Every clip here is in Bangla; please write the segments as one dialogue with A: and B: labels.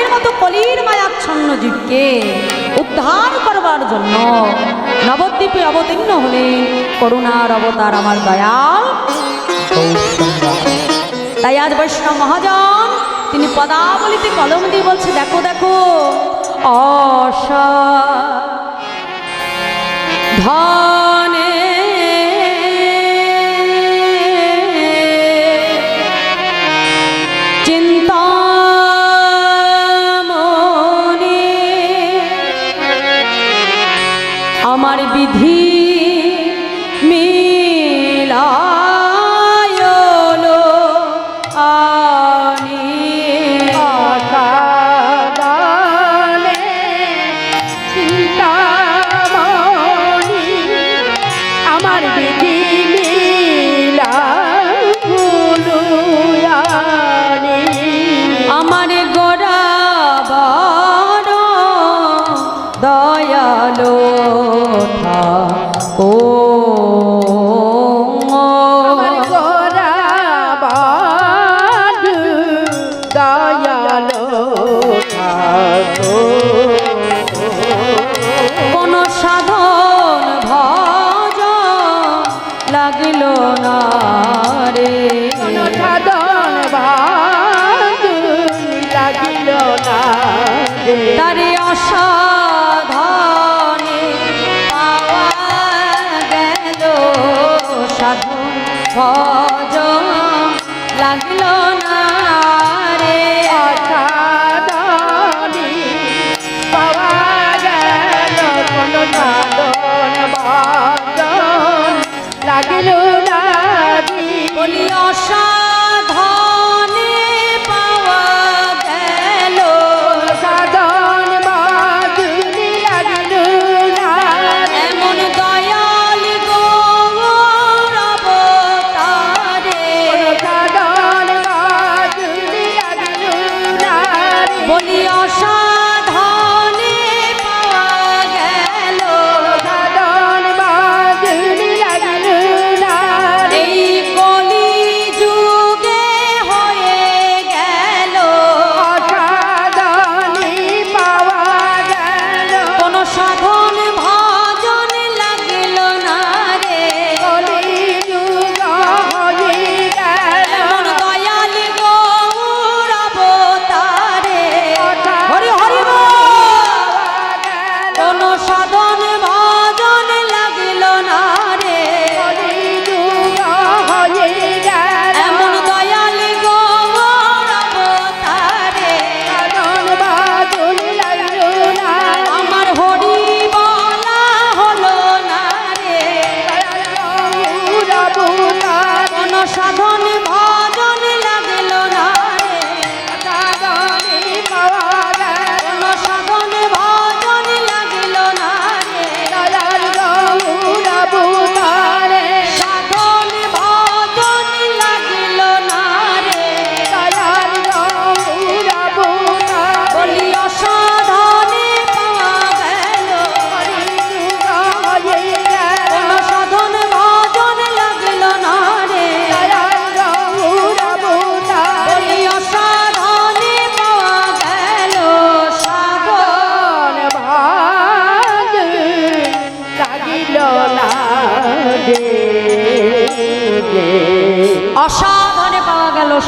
A: আমাদের মতো কলির মায়াচ্ছন্ন জীবকে উদ্ধার করবার জন্য নবদ্বীপে অবতীর্ণ হলেন করুণার অবতার আমার দয়াল। তাই আজ বৈষ্ণব মহাজন, তিনি পদাবলিতে কলম দিয়ে বলছে, দেখো দেখো অসা ধনে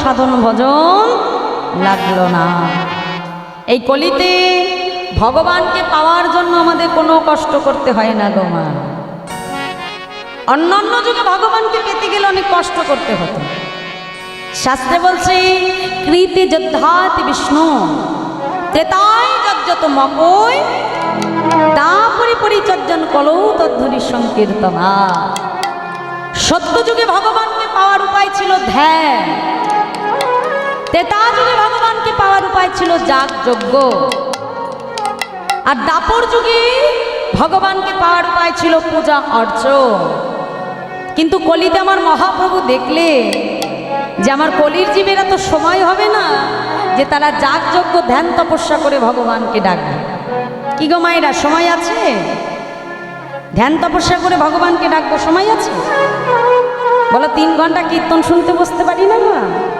A: সাধন ভজন লাগল না। এই কলিতে ভগবানকে পাওয়ার জন্য আমাদের কোনো কষ্ট করতে হয় না গো মা। অন্যান্য যুগে ভগবানকে পেতে গেলে অনেক কষ্ট করতে হতো। শাস্ত্রে বলছে, কৃতি যোদ্ধাতি বিষ্ণু, ত্রেতায় যজ্জত মকই দাপরি পরিচর্যন কলৌ তদ্ধরি সংকীর্তনা। সত্য যুগে ভগবানকে পাওয়ার উপায় ছিল ধ্যান। তেতা যুগে ভগবানকে পাওয়ার উপায় ছিল যাগ যজ্ঞ। আর দাপর যুগে ভগবানকে পাওয়ার উপায় ছিল পূজা অর্চ। কিন্তু কলিতে আমার মহাপ্রভু দেখলে যে আমার কলির জীবেরা তো সময় হবে না, যে তারা যাগযজ্ঞ ধ্যান তপস্যা করে ভগবানকে ডাকবে। কি গো মায়েরা, সময় আছে? ধ্যান তপস্যা করে ভগবানকে ডাকবো, সময় আছে? বলো, তিন ঘণ্টা কীর্তন শুনতে বসতে পারি না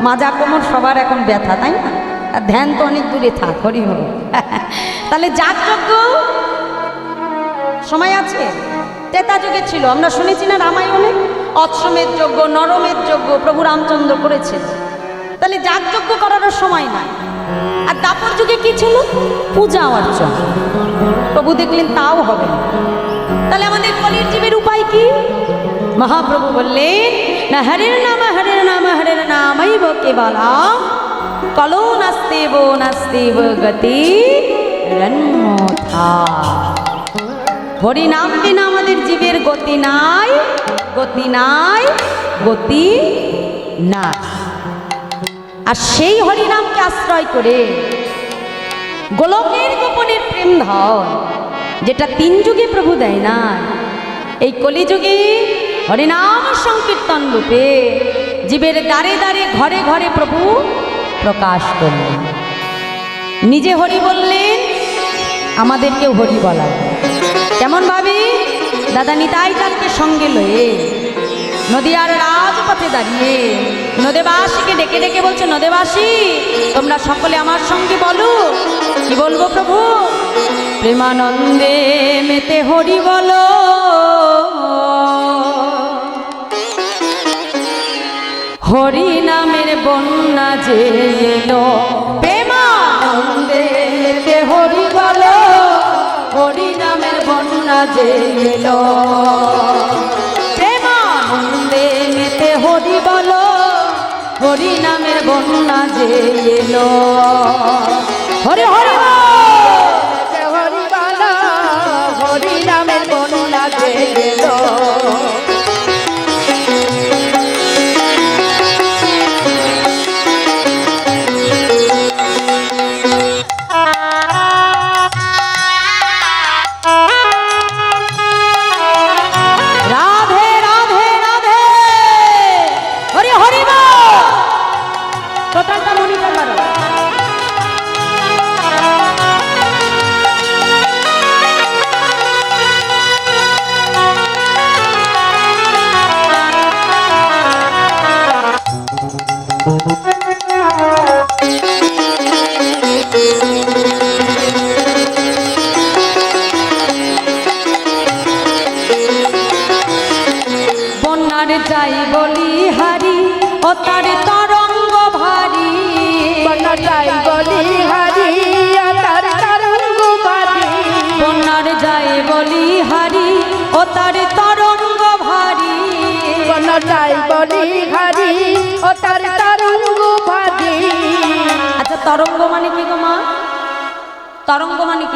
A: মাজা কোমর সবার এখন ব্যথা, তাই না? আর ধ্যান তো অনেক দূরে থাক, হরি হর। তাহলে যাগযজ্ঞ সময় আছে? তেতা যুগে ছিল, আমরা শুনেছি না রামায়ণে? অশ্বমের যজ্ঞ নরমের যজ্ঞ প্রভু রামচন্দ্র করেছেন। তাহলে যাগযজ্ঞ করারও সময় নাই। আর দাপর যুগে কি ছিল? পূজা অর্চনা। প্রভু দেখলেন তাও হবে তাহলে আমাদের কলির জীবের উপায় কি? মহাপ্রভু বললেন, না হরের নাম হরের নাম, হরের নামই বকে বলা কলো নাস্তেব নাস্তেব গতি রন্মথা হরি নাম বিনা আমাদের জীবের গতি নাই গতি নাই, গতি না আর সেই হরিনামকে আশ্রয় করে গোলকের গোপনের প্রেম ধন, যেটা তিন যুগে প্রভু দেয় না এই কলিযুগে হরিনাম সংকীর্তন রূপে জীবের দ্বারে দ্বারে, ঘরে ঘরে প্রভু প্রকাশ করলেন। নিজে হরি বললেন, আমাদেরকেও হরি বলা কেমন ভাবি দাদা নিতাই চাঁদকে সঙ্গে লয়ে নদিয়ার রাজপথে দাঁড়িয়ে নদেবাসীকে ডেকে ডেকে বলছে, নদেবাসী, তোমরা সকলে আমার সঙ্গে বলো। কি বলব প্রভু? প্রেমানন্দে মেতে হরি বলো। হরি নামের বন্যা যে এলো। প্রেমানন্দে হরি বলো, হরি নামের বন্যা যে হরি বলো, হরি নামের বন্যা যে এলো। হরি হরি
B: হরি বালা, হরি নামের বন্যা যে এলো।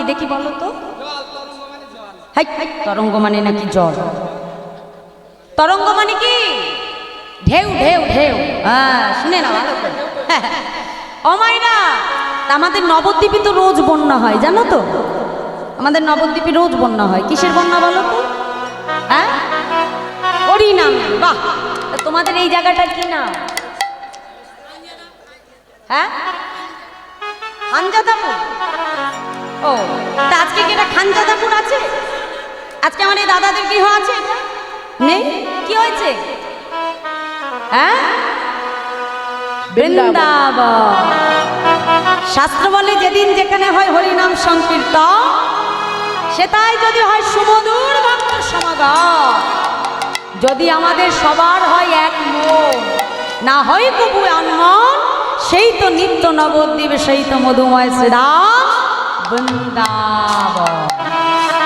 A: দেখি বলো তো? তরঙ্গ মানে নাকি জল? তরঙ্গ মানে কি? ঢেউ ঢেউ ঢেউ। হ্যাঁ শুনে না তা আমাদের নবদ্বীপে তো রোজ বন্যা হয়, জানো তো? আমাদের নবদ্বীপে রোজ বন্যা হয়। কিসের বন্যা বলো তো? হ্যাঁ? বাহ! তোমাদের এই জায়গাটা কি নাম? হ্যাঁ? খানজাদাপুর ও তা আজকে কি এটা খানজাদাপুর আছে? আজকে আমার এই দাদাদের গৃহ আছে নেই কি হয়েছে? হ্যাঁ? বৃন্দাবন। শাস্ত্র বলে যেদিন যেখানে হয় হরিনাম সংকীর্তন সেটাই যদি হয় সুমধুর ভক্ত সমাগম। যদি আমাদের সবার হয় এক মন না হয় কবু অনমন সেই তো নিত্য নবদ্বীপ সেই তো মধুময় শ্রীরাম। বৃন্দাবন।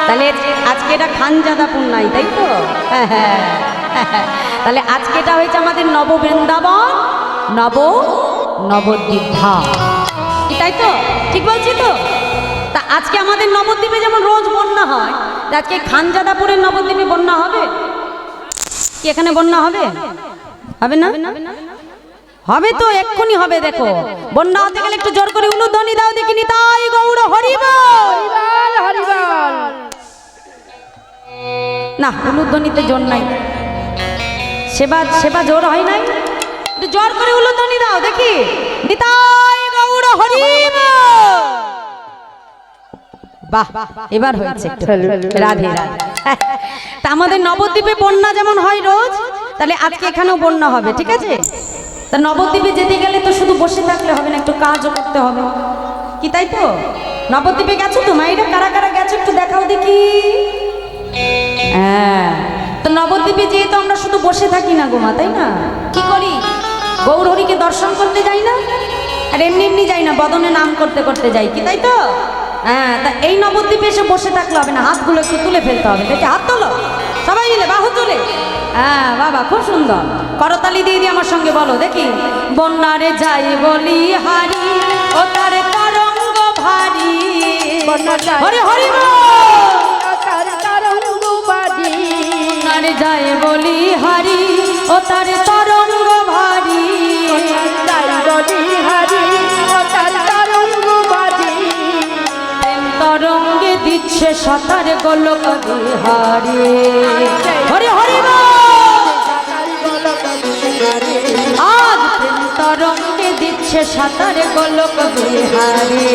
A: তাহলে আজকে এটা খানজাদাপুর নাই তাই তো? হ্যাঁ, হ্যাঁ। তাহলে আজকে এটা হয়েছে আমাদের নব বৃন্দাবন নব নবদ্বীপ। ধাম তাই তো? ঠিক বলছি তো? তা আজকে আমাদের নবদ্বীপে যেমন রোজ বন্যা হয় তা আজকে খানজাদাপুরের নবদ্বীপে বন্যা হবে? কি এখানে বন্যা হবে? হবে না? হবে তো এক্ষুনি হবে দেখো। বন্যা হতে গেলে একটু জোর করে উলুধ্বনি দাও দেখি তাই গৌর হরিব
B: হরিবল হরিবল।
A: না উলুধ্বনিতে জোর নাই। সেবা সেবা জোর হয় নাই। একটু জোর করে উলুধ্বনি দাও দেখি। নিতাই গৌর হরিব বাহ এবার হয়েছে একটু। রাধে রাধে। তা আমাদের নবদ্বীপে বন্যা যেমন হয় রোজ তাহলে আজকে এখানেও বন্যা হবে ঠিক আছে? তা নবদ্বীপে যেতে গেলে তো শুধু বসে থাকলে হবে না, একটু কাজও করতে হবে। কি তাই তো? নবদ্বীপে গেছো তো মাইরা কারা কারা গেছো একটু দেখাও দেখি। হ্যাঁ তো নবদ্বীপে যেয়ে তো আমরা শুধু বসে থাকি না গোমা তাই না? কি করি? গৌরহরিকে দর্শন করতে যাই না? আর এমনি এমনি যাই না, বদনে নাম করতে করতে যাই, কি তাই তো? হ্যাঁ তা এই নবদ্বীপে এসে বসে থাকলে হবে না, হাতগুলো একটু তুলে ফেলতে হবে, দেখি হাত তোলো। সবাই মিলে বাহু তুলে। হ্যাঁ বাবা, খুব সুন্দর। করতালি দিয়ে দিয়ে আমার সঙ্গে বলো দেখি বন্যারে যাই বলি হারি ও তার তরঙ্গ ভারী। হরি হরি বল।
B: তার তরঙ্গ বাজি
A: তার যায় বলি হারি ও তার তরঙ্গ ভারী
B: তাই বলি হারি ও তার তরঙ্গ
A: দিচ্ছে সাঁতার গোলক বিহারি হরি হরি বল। আজ প্রেম তরঙ্গে দিচ্ছে সাঁতার গোলক বিহারি।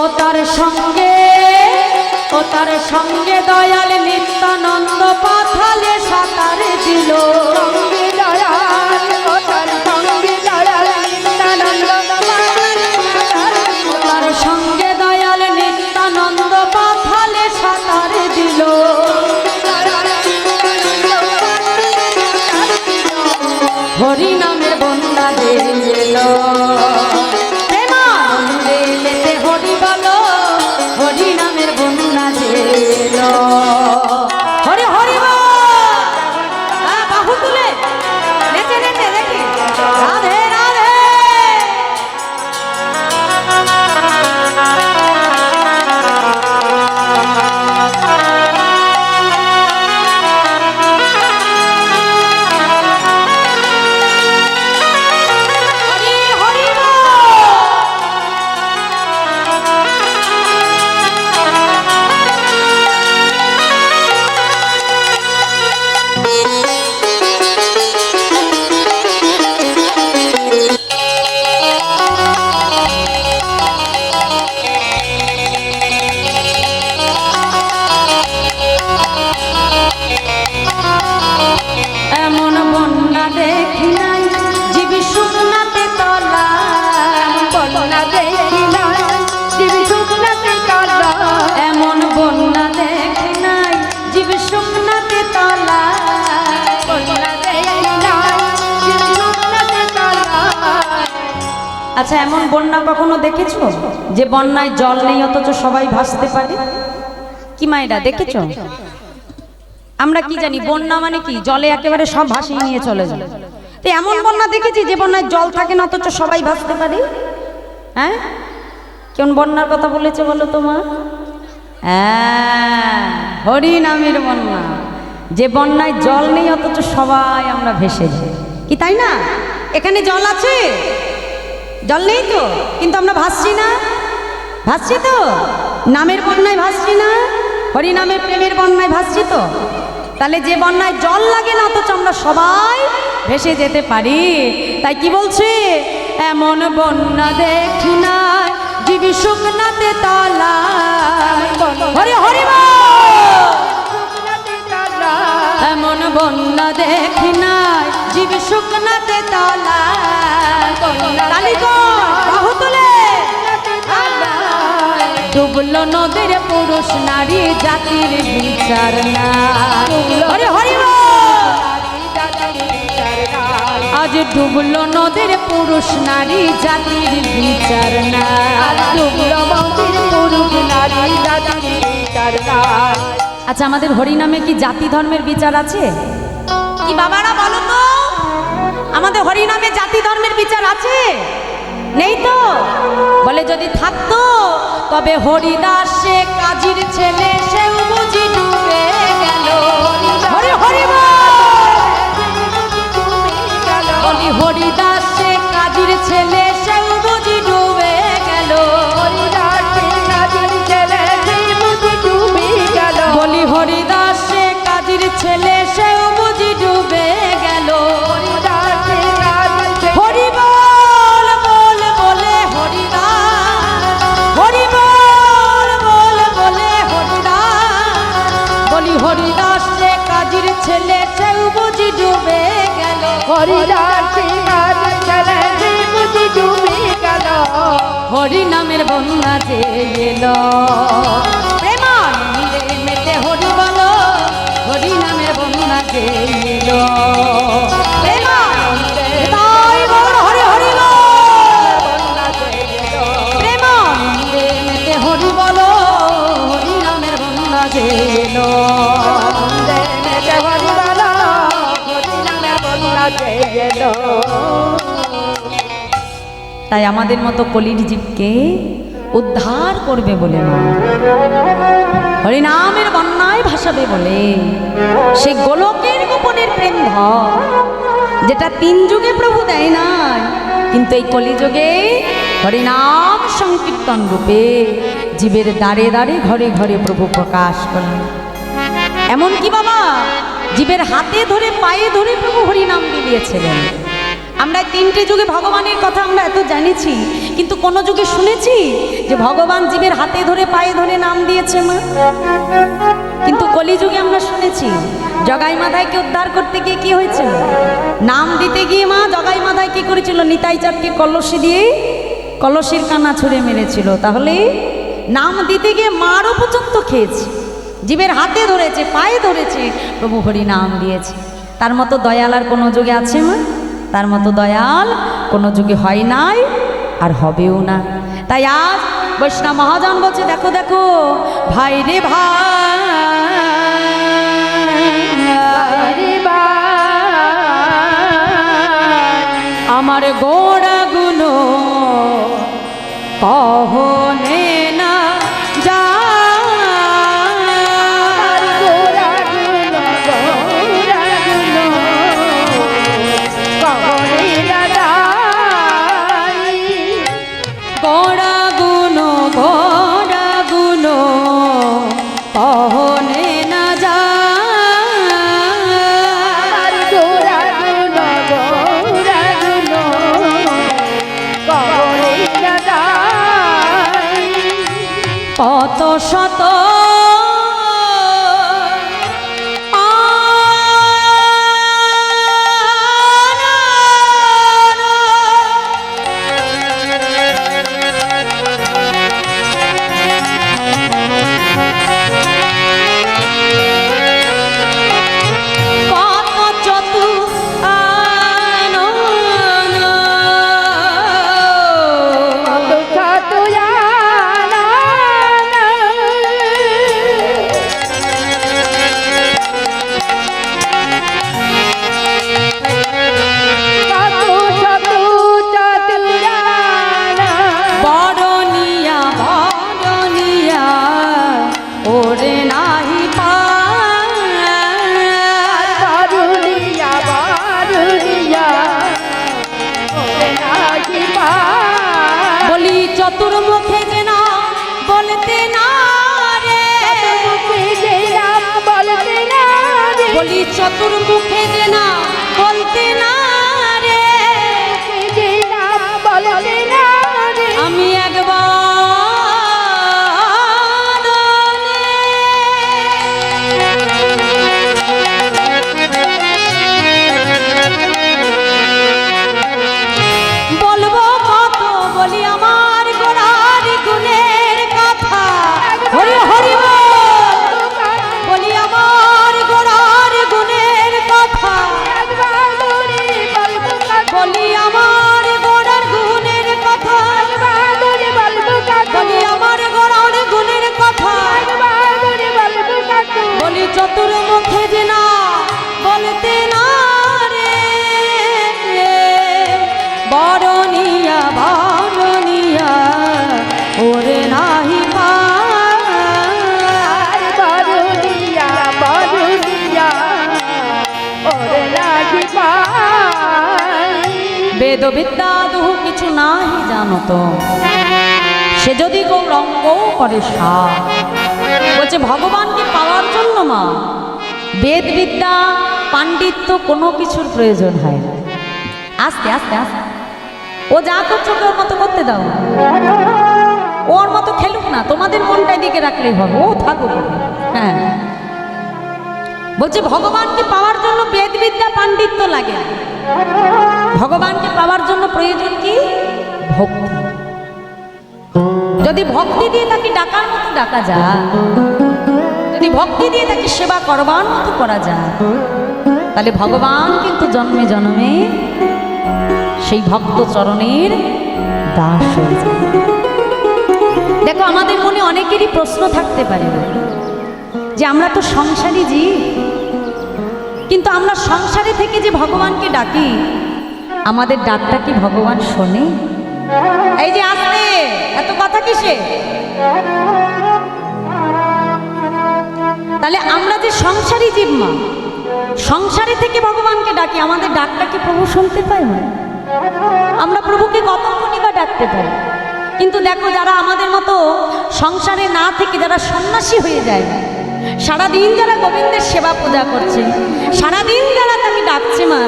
A: ও তার সঙ্গে, ও তার সঙ্গে দয়াল নিত্যানন্দ পাথালে সাঁতারে দিল। হরি নামের বন্দা দিল হরি বলো হরি নামের বন্দা দিল হরি হরি হ্যাঁ, বাহু তুলে। নেচে নেচে দেখি। রাধে যে বন্যায় জল নেই অথচ সবাই ভাসতে পারে। কি মায়েরা দেখেছ? আমরা কি জানি বন্যা মানে কি? জলে একেবারে সব ভাসিয়ে নিয়ে চলে যায়। তো এমন বন্যা দেখেছি যে বন্যায় জল থাকে না অথচ সবাই ভাসতে পারে। হ্যাঁ? কেমন বন্যার কথা বলেছে বলো তোমার হ্যাঁ হরি নামের বন্যা। যে বন্যায় জল নেই অথচ সবাই আমরা ভেসে যাই। কি তাই না? এখানে জল আছে? জল নেই তো? কিন্তু আমরা ভাসছি না? ভাসছি তো? নামের বন্যায় ভাসছি না? হরি নামের প্রেমের বন্যায় ভাসছি তো? তাহলে যে বন্যায় জল লাগে না, অথচ আমরা সবাই ভেসে যেতে পারি। তাই কি বলছে? এমন বন্যা দেখি না জীবি শুকনাতে তলা হরি হরি। এমন বন্যা দেখি নাই, জীবি শুকনাতে তলা ডুবলো নদীর পুরুষ নারী জাতির বিচার না। হরি হরি বল। আজ ডুবলো নদীর পুরুষ নারী জাতির বিচার না। আচ্ছা আমাদের হরিনামে কি জাতি ধর্মের বিচার আছে? কি বাবারা বলো তো? আমাদের হরিনামে জাতি ধর্মের বিচার আছে? নেই তো? বলে যদি থাকতো তবে হরিদাস সে কাজীর ছেলে সেও বুঝি ডুবে গেল হরি হরি হরিদাস ছেলে ছেলেটাও বুঝি ডুবে গেল। বুঝি ডুবে গেল। হরি নামের বন্যা যে এলো। মেলে হরি বলো হরি নামের বন্যা যে এলো। তাই আমাদের মতো কলির জীবকে উদ্ধার করবে বলে হরিনামের বন্যায় ভাসাবে বলে। সে গোলকের গোপনের প্রেম ধর, যেটা তিন যুগে প্রভু দেয় নাই, কিন্তু এই কলিযুগে হরিনাম সংকীর্তন রূপে জীবের দাঁড়ে দাঁড়ে ঘরে ঘরে প্রভু প্রকাশ করলেন। এমন কি বাবা? জীবের হাতে ধরে, পায়ে ধরে প্রভু হরিনাম দিয়েছিলেন আমরা তিনটে যুগে ভগবানের কথা আমরা এত জানিছি, কিন্তু কোন যুগে শুনেছি যে ভগবান জীবের হাতে ধরে, পায়ে ধরে নাম দিয়েছে মা? কিন্তু কলিযুগে আমরা শুনেছি, জগাই মাথায়কে উদ্ধার করতে গিয়ে কি হয়েছিল নাম দিতে গিয়ে মা জগাই মাথায় কি করেছিল? নিতাই চাঁদকে কলসি দিয়ে কলসির কানা ছুঁড়ে মেরেছিল। তাহলে নাম দিতে গিয়ে মারও পর্যন্ত খেয়েছে। জীবের হাতে ধরেছে, পায়ে ধরেছে। প্রভু হরি নাম দিয়েছে। তার মতো দয়াল আর কোনো যুগে আছে মা? তার মতো দয়াল কোনো যুগে হয় নাই আর হবেও না। তাই আজ বৈষ্ণব মহাজন বলছে, দেখো দেখো, ভাই রে ভাই। আমার গোড়া গুলো কহনে চতুর্মুখে যে না বলতে না বেদ বিদ্যা দুহু কিছু নাহি জানত সে যদি গৌরঙ্গ করে সা বলছে, ভগবানকে পাওয়ার জন্য মা বেদ বিদ্যা পাণ্ডিত্য কোনো কিছুর প্রয়োজন হয় না। আস্তে আস্তে আস্তে। ও যা করছ ওর মতো করতে দাও। ওর মতো খেলুক না, তোমাদের মনটা দিকে রাখলেই হবে। ও থাকুক। হ্যাঁ। বলছে, ভগবানকে পাওয়ার জন্য বেদ বিদ্যা পাণ্ডিত্য লাগে ভগবানকে পাওয়ার জন্য প্রয়োজন কি? ভক্তি। যদি ভক্তি দিয়ে তাকে ডাকার মতো ডাকা যায়, যদি ভক্তি দিয়ে তাকে সেবা করবার মতো করা যায়, তাহলে ভগবান কিন্তু জন্মে জন্মে সেই ভক্ত চরণের দাস দেখো, আমাদের মনে অনেকেরই প্রশ্ন থাকতে পারে, যে আমরা তো সংসারী জীব, কিন্তু আমরা সংসারে থেকে যে ভগবানকে ডাকি আমাদের ডাকটা কি ভগবান শোনে? এই যে আসলে এত কথা কিসে? তাহলে আমরা যে সংসারী জীব মা, সংসারে থেকে ভগবানকে ডাকি, আমাদের ডাকটা কি প্রভু শুনতে পায় না আমরা প্রভুকে কতক্ষণই বা ডাকতে পারি? কিন্তু দেখো যারা আমাদের মতো সংসারে না থেকে যারা সন্ন্যাসী হয়ে যায় সারাদিন যারা গোবিন্দের সেবা পূজা করছে, সারাদিন যারা তাকে ডাকছে মা,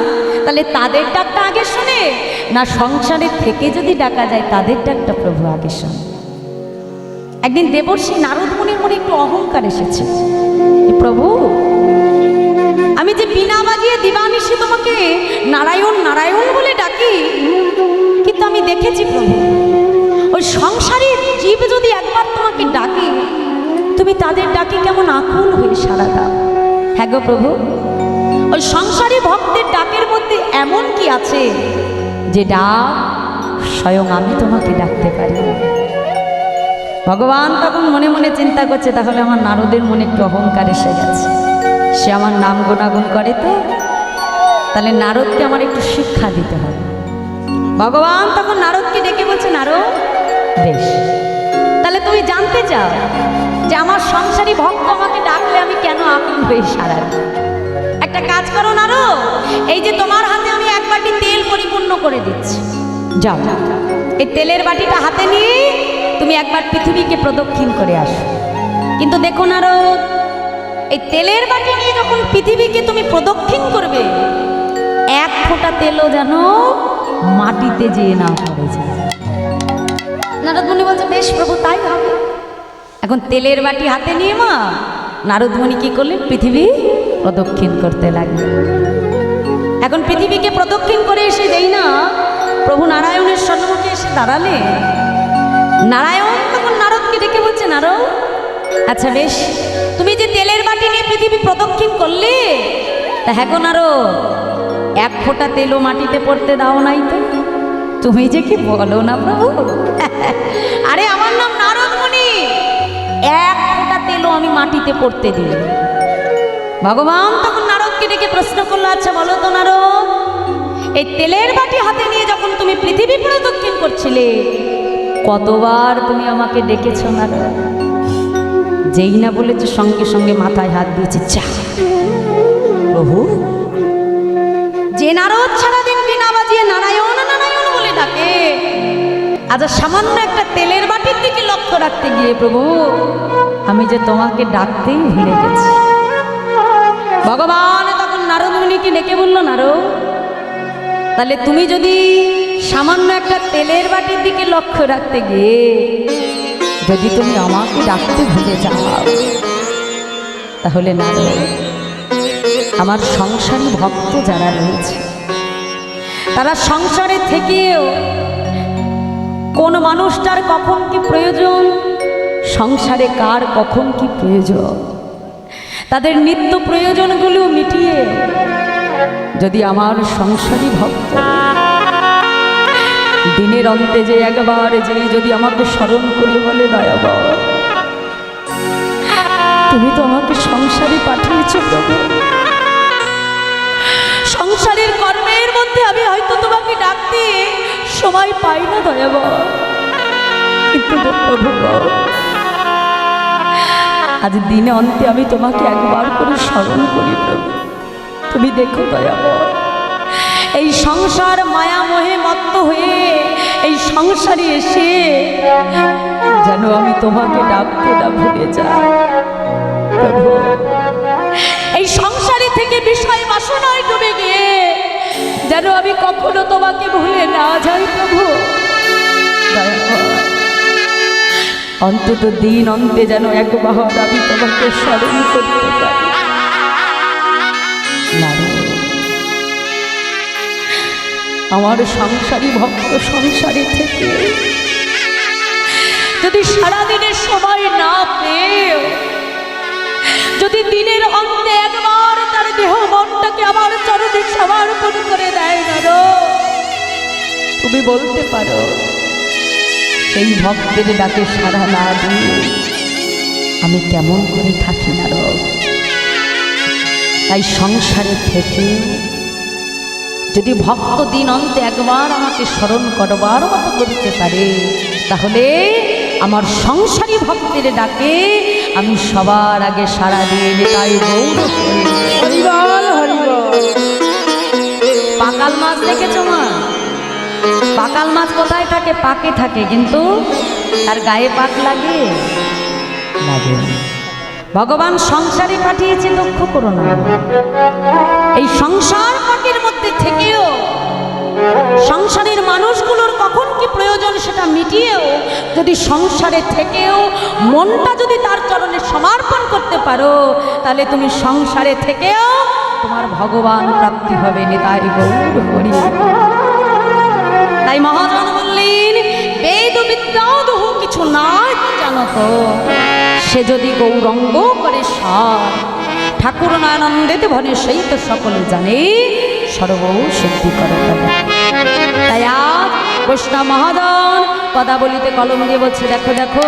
A: তাহলে তাদের ডাকটা আগে শুনে, না সংসারে থেকে যদি ডাকা যায়, তাদের ডাকটা প্রভু আগে শোনে। একদিন দেবর্ষী নারদ মুনির মনে একটু অহংকার এসেছে। প্রভু, আমি যে বিনা বাজিয়ে দিবানিশি তোমাকে, নারায়ণ নারায়ণ বলে ডাকি, কিন্তু আমি দেখেছি প্রভু, ওই সংসারের জীব যদি একবার তোমাকে ডাকে তুমি তাদের ডাকে কেমন আকুল হয়ে সারা দাও হ্যাঁ গো প্রভু। ওই সংসারী ভক্তের ডাকের মধ্যে এমন কি আছে যে ডাক স্বয়ং আমি তোমাকে ডাকতে পারি? ভগবান তখন মনে মনে চিন্তা করছে, তাহলে আমার নারদের মনে একটু অহংকার এসে গেছে। সে আমার নাম গুণাগুণ করে তো। তাহলে নারদকে আমার একটু শিক্ষা দিতে হবে। ভগবান তখন নারদকে ডেকে বলছে, নারদ, বেশ। তাহলে তুমি জানতে চাও যে আমার সংসারী ভক্ত আমাকে ডাকলে আমি কেন আকুল হয়ে সারা একটা কাজ করো নারদ এই যে তোমার হাতে আমি এক বাটি তেল পরিপূর্ণ করে দিচ্ছি। যাও, এই তেলের বাটিটা হাতে নিয়ে তুমি একবার পৃথিবীকে প্রদক্ষিণ করে আসো। কিন্তু দেখো নারদ এই তেলের বাটি নিয়ে যখন পৃথিবীকে তুমি প্রদক্ষিণ করবে, এক ফোঁটা তেলও যেন মাটিতে যেয়ে না পড়ে যায়। নারদমণি বলছে, বেশ প্রভু, তাই হবে। এখন তেলের বাটি হাতে নিয়ে মা। নারদমণি কি করলেন? পৃথিবী প্রদক্ষিণ করতে লাগলেন। এখন পৃথিবীকে প্রদক্ষিণ করে এসে দেই না, প্রভু নারায়ণের সম্মুখে এসে দাঁড়ালে নারায়ণ তখন নারদকে ডেকে বলছে, নারদ আচ্ছা বেশ, তুমি যে তেলের বাটি নিয়ে পৃথিবী প্রদক্ষিণ করলে, তা হ্যাঁ গো নারদ, এক ফোঁটা তেলও মাটিতে পড়তে দাও নাই তো। তুমি যে কি বলো না প্রভু? আরে আমার এক ফোঁটা তেলও আমি মাটিতে পড়তে দিই। ভগবান তখন নারদকে ডেকে প্রশ্ন করল আচ্ছা বলো তো নারদ, এই তেলের বাটি হাতে নিয়ে যখন তুমি পৃথিবী প্রদক্ষিণ করছিলে, কতবার তুমি আমাকে ডেকেছ নারদ? যেই না বলেছে, সঙ্গে সঙ্গে মাথায় হাত দিয়েছে চা প্রভু, যে নারদ সারাদিন বিনা বাজিয়ে নারায়ণ নারায়ণ বলে ডাকে আজ সামান্য একটা তেলের বাটির দিকে লক্ষ্য রাখতে গিয়ে প্রভু, আমি যে তোমাকে ডাকতেই ভুলে গেছি। ভগবান তখন নারদ মুনিকে ডেকে বলল, নারদ, তাহলে তুমি যদি সামান্য একটা তেলের বাটির দিকে লক্ষ্য রাখতে গিয়ে যদি তুমি আমাকে ডাকতে ভুলে যাও, তাহলে নারদ, আমার সংসারী ভক্ত যারা রয়েছে, তারা সংসারে থেকেও কোন মানুষটার কখন কি প্রয়োজন? সংসারে কার কখন কি প্রয়োজন? তাদের নিত্য প্রয়োজনগুলো মিটিয়ে যদি আমার সংসারী ভক্ত দিনের অন্তে যে একবার যে যদি আমাকে স্মরণ করে বলে, দয়াবর, তুমি তো আমাকে সংসারে পাঠিয়েছ সংসারের কর্মের মধ্যে আমি হয়তো তোমাকে ডাকতে সময় পাই না কিন্তু গো, আজ দিনে অন্তে আমি তোমাকে একবার করে স্মরণ করি প্রভু। তুমি দেখো দয়াবর এই সংসার মায়া মোহে মত্ত হয়ে এই সংসারে এসে যেন আমি তোমাকে ডাকতে না ভুলে যাই। এই সংসারে থেকে বিষয় বাসনায় ডুবে গিয়ে যেন আমি কখনো তোমাকে ভুলে না যাই প্রভু। অন্তত দিন অন্তে যেন একবার আমি তোমাকে স্মরণ করতে পারি আমার সংসারী ভক্ত সংসারে থেকে যদি সারাদিনের সময় না পেয়ে যদি দিনের অন্তে একবার দেহ মনটাকে আমার চরণে সমর্পণ করে দেয় না রো, তুমি বলতে পারো সেই ভক্তের ডাকে সারা না দিয়ে আমি কেমন করে থাকি না তাই সংসারে থেকে যদি ভক্ত দিন অন্তে একবার আমাকে স্মরণ করবার মতো করতে পারে তাহলে আমার সংসারী ভক্তের ডাকে আমি সবার আগে সারা দিয়ে তাই গৌর করি।
B: হরিবল হরিবল।
A: পাকাল মাছ দেখেছ মা? পাকাল মাছ কোথায় থাকে? পাকে থাকে কিন্তু তার গায়ে পাক লাগে। লাগে। ভগবান সংসারে পাঠিয়েছে লক্ষ্য করো না। এই সংসার পাকের মধ্যে থেকেও সংসারের মানুষগুলোর কখন কি প্রয়োজন সেটা মিটিয়েও, যদি সংসারে থেকেও মনটা যদি তার চরণে সমর্পণ করতে পারো, তাহলে তুমি সংসারে থেকেও তোমার ভগবান প্রাপ্তি হবে নিতাই গৌর হরি। তাই মহাজন বললেন, বেদ বিদ্যাও দহু কিছু না জানো তো, সে যদি গৌরঙ্গ করে সার, ঠাকুর নয়নন্দেতে ভনে সেই তো সকলে জানে সর্ব সিদ্ধি করে তবে। তাই আজ বৈষ্ণব মহাজন কদা বলিতে কলম দিয়ে বলছে, দেখো দেখো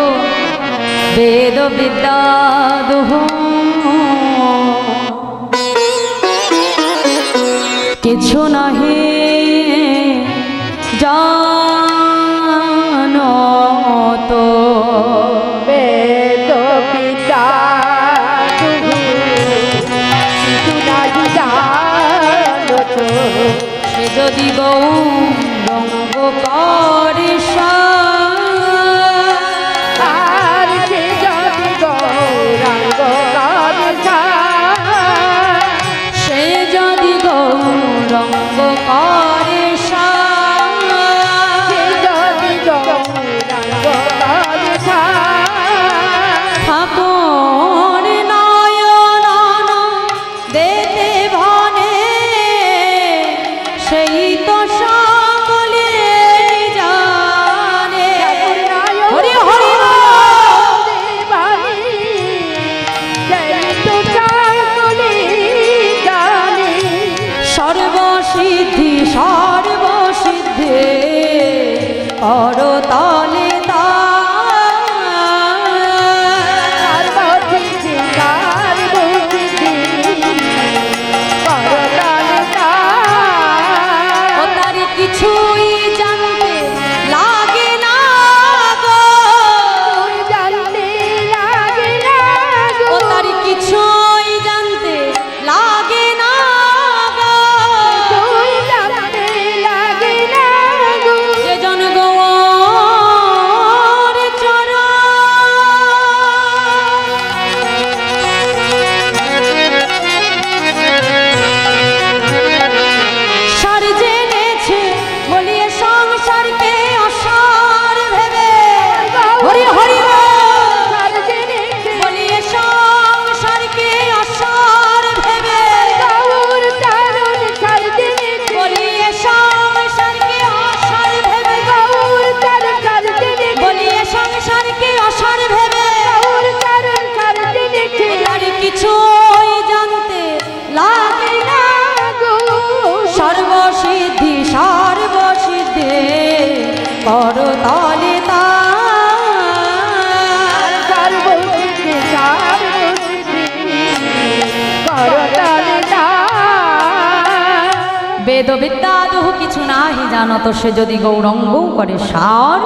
A: বেদ বিদ্যা দোহ কিছু নাহি বিদ্যা দুহু কিছু নাহি তো সে যদি গৌরঙ্গ করে সার।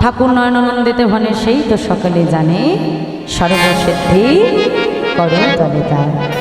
A: ঠাকুর নয়নানন্দিতে ভনে সেই তো সকলে জানে, সর্বসিদ্ধি করে তবে তার।